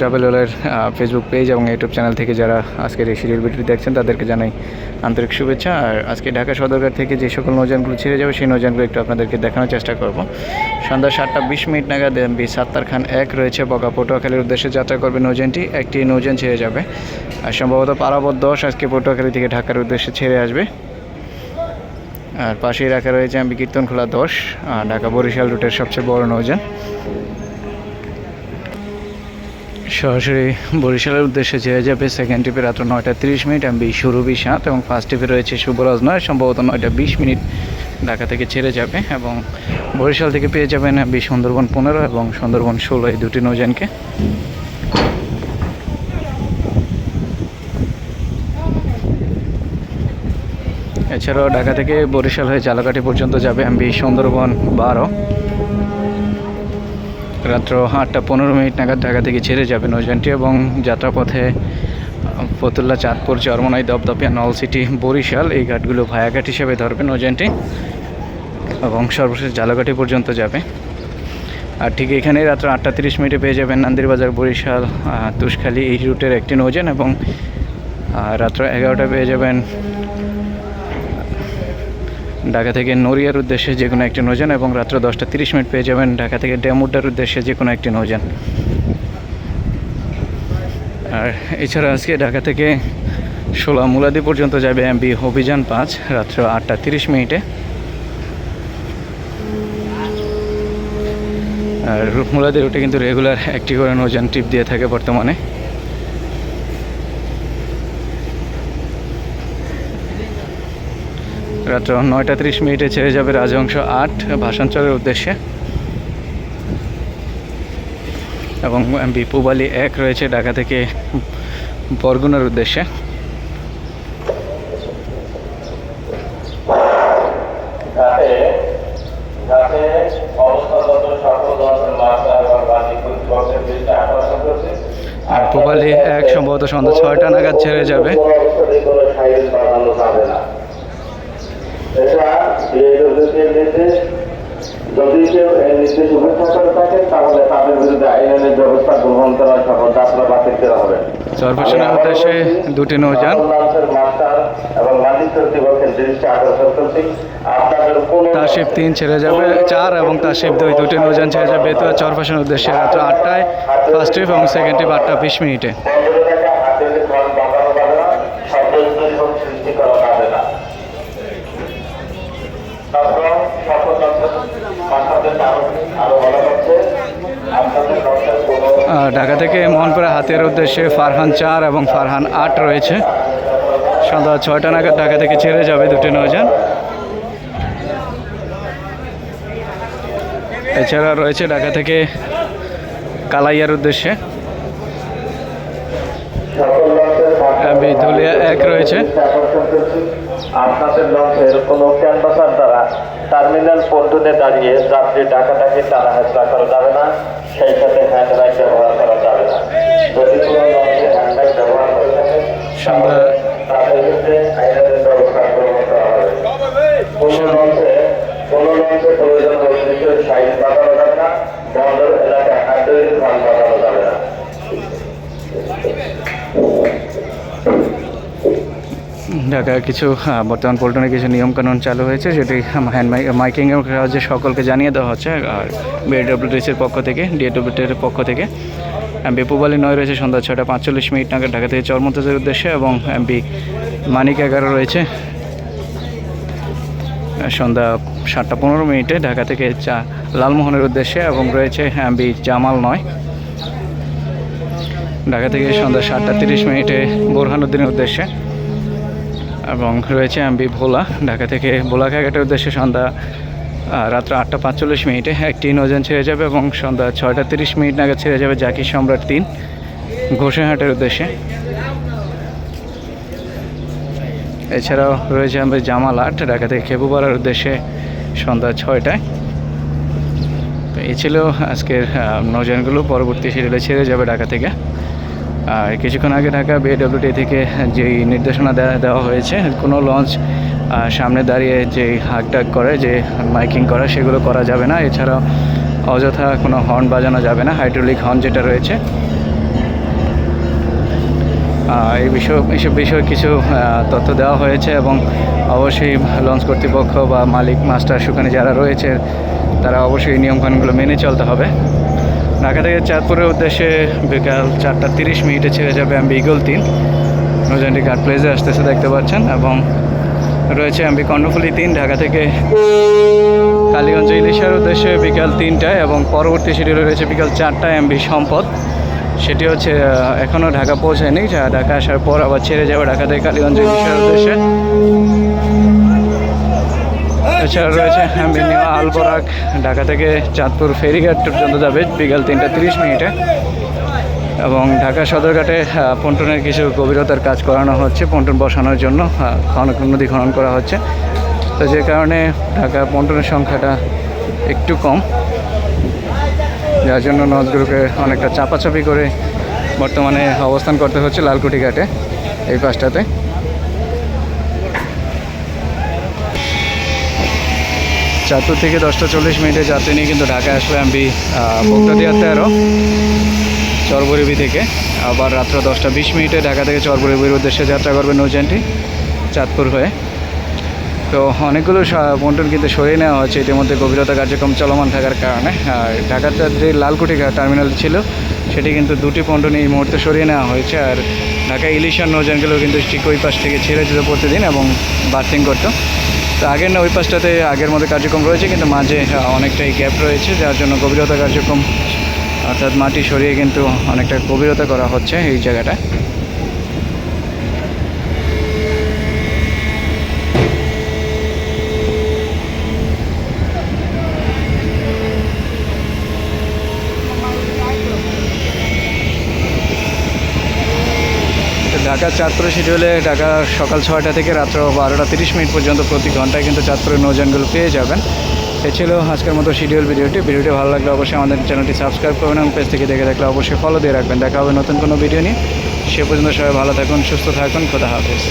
ট্রাভেলের Facebook page এবং YouTube channel থেকে যারা আজকের এই সিরিয়াল ভিডিওটি দেখছেন, তাদেরকে জানাই আন্তরিক শুভেচ্ছা। আর আজকে ঢাকা সদরঘাট থেকে যে সকল নৌযানগুলো ছেড়ে যাবে, সেই নৌযানগুলো একটু আপনাদেরকে দেখানোর চেষ্টা করব। সন্ধ্যা সাতটা বিশ মিনিট নাগাদ এমবি সাত্তার খান এক রয়েছে বগা পটুয়াখালীর উদ্দেশ্যে যাত্রা করবে নৌযানটি। একটি নৌযান ছেড়ে যাবে। আর সম্ভবত পারাবত দশ আজকে পটুয়াখালী থেকে ঢাকার উদ্দেশ্যে ছেড়ে আসবে। আর পাশেই রাখা রয়েছে আমি কীর্তনখোলা দশ ঢাকা বরিশাল রুটের সবচেয়ে বড় নৌযান। সরাসরি বরিশালের উদ্দেশ্যে ছেড়ে যাবে। সেকেন্ড ট্রিপে রাত্র নয়টা তিরিশ মিনিট এমবি সুরভি সাত এবং ফার্স্ট ট্রিপে রয়েছে শুভরাজ নয়, সম্ভবত নয়টা বিশ মিনিট ঢাকা থেকে ছেড়ে যাবে এবং বরিশাল থেকে পেয়ে যাবেন এমবি সুন্দরবন পনেরো এবং সুন্দরবন ষোলো এই দুটি নৌযানকে। এছাড়াও ঢাকা থেকে বরিশাল হয়ে জালাকাঠি পর্যন্ত যাবে এমবি সুন্দরবন বারো। রাত্র আটটা পনেরো মিনিট নাগাদ ঢাকা থেকে ছেড়ে যাবে নৌযানটি এবং যাত্রাপথে ফতুল্লা, চাঁদপুর, চরমনাই দপদপিয়া নলসিটি বরিশাল এই ঘাটগুলো ভায়াঘাট হিসেবে ধরবে নৌযানটি এবং সর্বশেষ জালাকাঠি পর্যন্ত যাবে। আর ঠিক এখানেই রাত্র আটটা তিরিশ মিনিটে পেয়ে যাবেন নান্দিরবাজার বরিশাল তুষখালী এই রুটের একটি নৌযান এবং রাত্র এগারোটা পেয়ে যাবেন ঢাকা থেকে নড়িয়ার উদ্দেশ্যে যে কোনো একটি নৌযান এবং রাত্র দশটা তিরিশ মিনিট পেয়ে যাবেন ঢাকা থেকে ড্যামুড্ডার উদ্দেশ্যে যে কোনো একটি নৌযান। আর এছাড়া আজকে ঢাকা থেকে ষোলা মুলাদি পর্যন্ত যাবে এমবি অভিযান পাঁচ, রাত্র আটটা তিরিশ মিনিটে। আর মুলাদি রুটে কিন্তু রেগুলার একটি করে নৌযান ট্রিপ দিয়ে থাকে বর্তমানে। রাত্র নয়টা তিরিশ মিনিটে ছেড়ে যাবে রাজহংস আট ভাষাঞ্চলের উদ্দেশ্যে। এবং বিপুবালি এক রয়েছে ঢাকা থেকে বরগুনার উদ্দেশ্যে। আর পুবালি এক সম্ভবত সন্ধ্যা ছয়টা নাগাদ ছেড়ে যাবে কোনো অবস্থাতেই কোনো সাইড বাড়ানো যাবে না এটা বিএডব্লিউসির নির্দেশ। যদি কেউ এই নির্দেশ উপেক্ষা করে থাকেন তাহলে তাদের বিরুদ্ধে আইনের ব্যবস্থা গ্রহণ করার বাতিল করা হবে। উদ্দেশ্যে দুটি নৌযান লঞ্চের মাস্টার এবং মালিক কর্তৃপক্ষের দৃষ্টি আকর্ষণ করছি। তাশিফ তিন ছেড়ে যাবে চার এবং তাশিফ দুই। দুটি নৌযান ছেড়ে যাবে। বেতুয়া চরফাশনের উদ্দেশ্যে রাত্র আটটায় ফার্স্ট ট্রিপ এবং সেকেন্ড ট্রিপ আটটা বিশ মিনিটে। সৃষ্টি করা যাবে না। তারপর আরও বলা হচ্ছে। ঢাকা থেকে মোহনপুরা হাতের উদ্দেশ্যে ফারহান চার এবং ফারহান আট রয়েছে। সন্ধ্যা ছয়টা নাগাদ ঢাকা থেকে ছেড়ে যাবে দুটি নৌযান। এছাড়া রয়েছে ঢাকা থেকে কালাইয়ার উদ্দেশ্যে। ধুলিয়া এক রয়েছে। আপনাদের লঞ্চের কোনো ক্যানভাসার দ্বারা টার্মিনাল পন্টুনে দাঁড়িয়ে যাত্রী ডাকাটাকি টানা হেঁচড়া করা যাবে না সেই সাথে হ্যান্ড ব্যাগ ব্যবহার করা যাবে না। যদি কোনো লঞ্চে হ্যান্ড ব্যাগ ব্যবহার করে থাকে তাদের ক্ষেত্রে আইনের ব্যবস্থা গ্রহণ করা হবে। কোনো লঞ্চে কোনো লঞ্চে প্রয়োজন হলে সাইড বাঁধানো ঢাকায় কিছু বর্তমান পল্টনে কিছু নিয়মকানুন চালু হয়েছে সেটি হ্যান্ড মাইকিংয়ের সাহায্যে সকলকে জানিয়ে দেওয়া হচ্ছে, আর বিএডব্লিউটিসির পক্ষ থেকে ডিএডব্লিউটির পক্ষ থেকে। এমবি পুবালি নয় রয়েছে, সন্ধ্যা ছটা পাঁচচল্লিশ মিনিট নাগাদ ঢাকা থেকে চরমন্তাজের উদ্দেশ্যে, এবং এমবি মানিক এগারো রয়েছে, সন্ধ্যা সাতটা পনেরো মিনিটে ঢাকা থেকে চা, লালমোহনের উদ্দেশ্যে, এবং রয়েছে এমবি জামাল নয়। ঢাকা থেকে সন্ধ্যা সাতটা তিরিশ মিনিটে বোরহানুদ্দিনের উদ্দেশ্যে। এবং রয়েছে এমবি ভোলা ঢাকা থেকে ভোলা ভোলাঘাটের উদ্দেশ্যে সন্ধ্যা রাত্র আটটা পাঁচচল্লিশ মিনিটে একটি নৌযান ছেড়ে যাবে এবং সন্ধ্যা ছয়টা তিরিশ মিনিট নাগাদ ছেড়ে যাবে জাকির সম্রাট তিন ঘোষাহাটের উদ্দেশ্যে। এছাড়াও রয়েছে আমাদের জামাল আট ঢাকা থেকে খেপুপাড়ার উদ্দেশ্যে সন্ধ্যা ছয়টায়। তো এই ছিল আজকের আহ, নৌযানগুলো। পরবর্তী সিরিয়ালে ছেড়ে যাবে ঢাকা থেকে। আর কিছুক্ষণ আগে ঢাকা বিএডব্লিউটি থেকে যেই নির্দেশনা দেওয়া দেওয়া হয়েছে, কোনো লঞ্চ সামনে দাঁড়িয়ে যে হাক ডাক করে, যে মাইকিং করা, সেগুলো করা যাবে না। এছাড়াও অযথা কোনো হর্ন বাজানো যাবে না হাইড্রোলিক হর্ন যেটা রয়েছে। এই বিষয় এইসব বিষয়ে কিছু তথ্য দেওয়া হয়েছে এবং অবশ্যই লঞ্চ কর্তৃপক্ষ বা মালিক মাস্টার সেখানে যারা রয়েছে, তারা অবশ্যই নিয়মকানুনগুলো মেনে চলতে হবে। ঢাকা থেকে চাঁদপুরের উদ্দেশ্যে বিকাল চারটা তিরিশ মিনিটে ছেড়ে যাবে আমি ইগল তিন। নৌজানটি ঘাট প্লেসে আসতেছে, দেখতে পাচ্ছেন, এবং রয়েছে এমবি কর্ণফুলি তিন, ঢাকা থেকে কালীগঞ্জ ইলিশার উদ্দেশ্যে বিকাল তিনটায় এবং পরবর্তী শিডিউলে রয়েছে বিকাল চারটায় এমবি সম্পদ। সেটি হচ্ছে এখনও ঢাকা পৌঁছায়নি ঢাকা আসার পর আবার ছেড়ে যাবে ঢাকা থেকে কালীগঞ্জ ইলিশার উদ্দেশ্যে। এছাড়া রয়েছে আলবরাক ঢাকা থেকে চাঁদপুর ফেরিঘাট পর্যন্ত যাবে বিকাল তিনটা তিরিশ মিনিটে। এবং ঢাকা সদরঘাটে পন্টনের কিছু গভীরতার কাজ করানো হচ্ছে, পন্টন বসানোর জন্য খনন, নদী খনন করা হচ্ছে। তো যে কারণে ঢাকা পন্টনের সংখ্যাটা একটু কম। যার জন্য নজগুলোকে অনেকটা চাপাচাপি করে বর্তমানে অবস্থান করতে হচ্ছে লালকুটি ঘাটে, এই পাশটাতে। চারটু থেকে দশটা চল্লিশ মিনিটে যাত্রী নিয়ে কিন্তু ঢাকায় আসবে আমি বগদাদিয়া তেরো, চরবরিবি থেকে। আবার রাত্র দশটা বিশ মিনিটে ঢাকা থেকে চরবরিবির উদ্দেশ্যে যাত্রা করবে নৌযানটি, চাঁদপুর হয়ে। তো অনেকগুলো বন্টন কিন্তু সরিয়ে নেওয়া হচ্ছে ইতিমধ্যে গভীরতা কার্যক্রম চলমান থাকার কারণে, আর ঢাকার যে লালকুটি টার্মিনাল ছিল, সেটি কিন্তু দুটি পন্টন এই মুহূর্তে সরিয়ে নেওয়া হয়েছে। আর ঢাকা ইলিশার নৌযানগুলো কিন্তু ঠিক ওই পাশ থেকে ছেড়ে যেত প্রতিদিন এবং বার্থিং করতো। তো আগের না, ওই পাশটাতে আগের মধ্যে কার্যক্রম রয়েছে, কিন্তু মাঝে অনেকটাই গ্যাপ রয়েছে, যার জন্য গভীরতা কার্যক্রম, অর্থাৎ মাটি সরিয়ে কিন্তু অনেকটা গভীরতা করা হচ্ছে এই জায়গাটা তো ঢাকা চাঁদপুরে শিডিউলে ঢাকা সকাল ছয়টা থেকে রাত্র বারোটা তিরিশ মিনিট পর্যন্ত প্রতি ঘন্টায় কিন্তু চাঁদপুরের নৌজানগুলো পেয়ে যাবেন। এ ছিল আজকের মতো শিডিউল ভিডিওটি। ভিডিওটি ভালো লাগলে অবশ্যই আমাদের চ্যানেলটি সাবস্ক্রাইব করবেন এবং পেজ থেকে দেখে দেখলে অবশ্যই ফলো দিয়ে রাখবেন। দেখা হবে নতুন কোনো ভিডিও নিয়ে। সে পর্যন্ত সবাই ভালো থাকুন, সুস্থ থাকুন, খোদা হাফেজ।